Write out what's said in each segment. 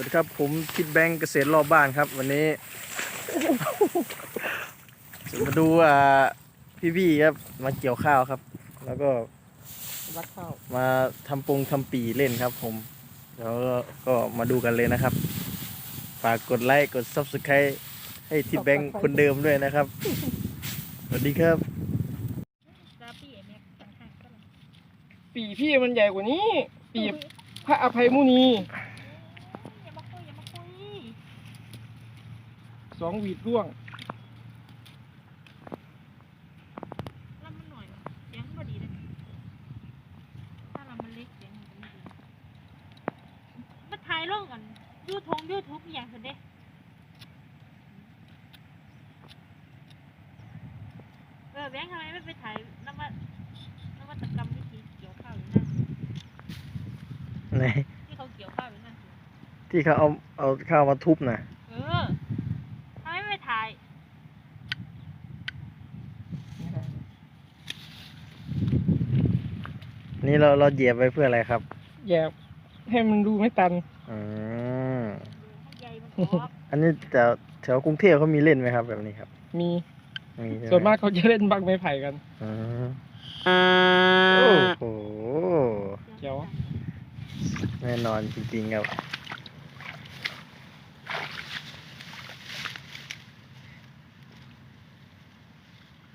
วัสดีครับผมทิดแบงค์เกษตรรอบบ้านครับ วันนี้จะมาดูอ่าพี่ๆครับมาเกี่ยวข้าวครับ แล้วก็วัดข้าวมาทำปงทำปีเล่นครับ ผมแล้วก็ก็มาดูกันเลยนะครับฝากกดไลค์กด subscribe ให้ทิดแบงค์คนเดิมด้วยนะครับ สวัสดีครับ ปีพี่มันใหญ่กว่านี้ ปีพระอภัยมุนี อย่ามาคุยอย่ามาคุย สองหวีดร่วงรับมันหน่อยเสียงพอดีเลยถ้าเรามันเล็กเสียงมันจะไม่ดีมาถ่ายลงกันยูทงยูทูบอย่างสุดเด้เออแบงค์ทำไมไม่ไปถ่ายนวัตนวัตกรรมวิธีเกี่ยวข้าวอยู่นั่นไหนที่เขาเกี่ยวข้าวอยู่นั่นสิที่เขาเอาเอาข้าวมาทุบนะ เออทำไมไม่ไปถ่าย นี่เราเราเหยียบไว้เพื่ออะไรครับแย่ให้มันดูไม่ตัน อืมให้ใยมันออกอันนี้แถวแถวกรุงเทพเขามีเล่นไหมครับ แบบนี้ครับมีมีใช่ไหส่วนมากเขาจะเล่นบังไม้ไผ่กัน อืมโอ้โหเกี่ยว แน่นอนจริงๆครับ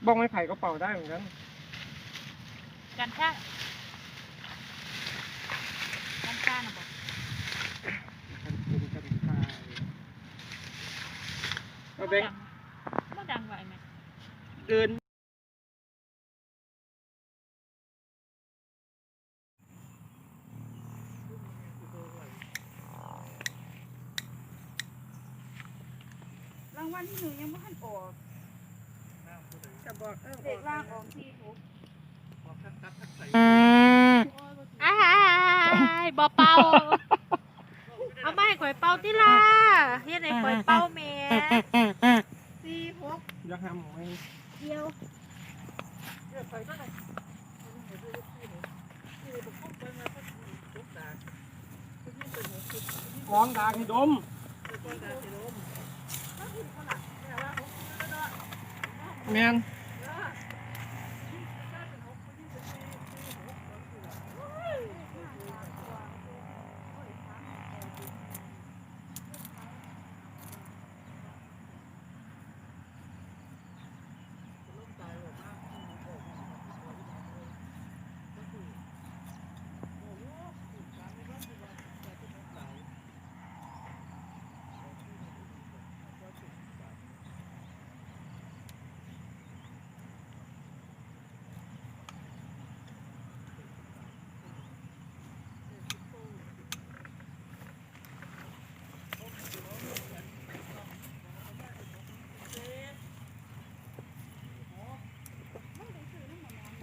บ้องไม้ไผ่ก็เป่าได้เหมือนกัน กันชา กันชาน่ะบอกเอาแบงค์บ่ดังไหวไหมเดินรางวัลที่หนึ่งยังไม่ทันออกจะบอกเออเด็กล่างออกที่ถูกอ้ายบ่ เป่าเอามาให้ข่อยเป่าติล่ะเฮ็ดให้ข่อยเป่าแหม่สี่หกอยักษ์ห้ามไว้เดียวร้องดังให้ดมแมน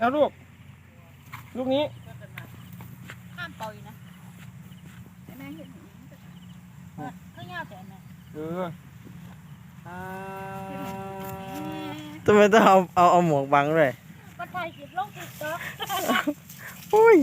เอาลูก ลูกนี้ห้ามเป่าอีกนะแม่เห็นก็ยาวแต่อันนั้นเออทำไมต้องเอาเอาเอาหมวกบังด้วยก็ถ่ายคลิปลง TikTok โอ้ย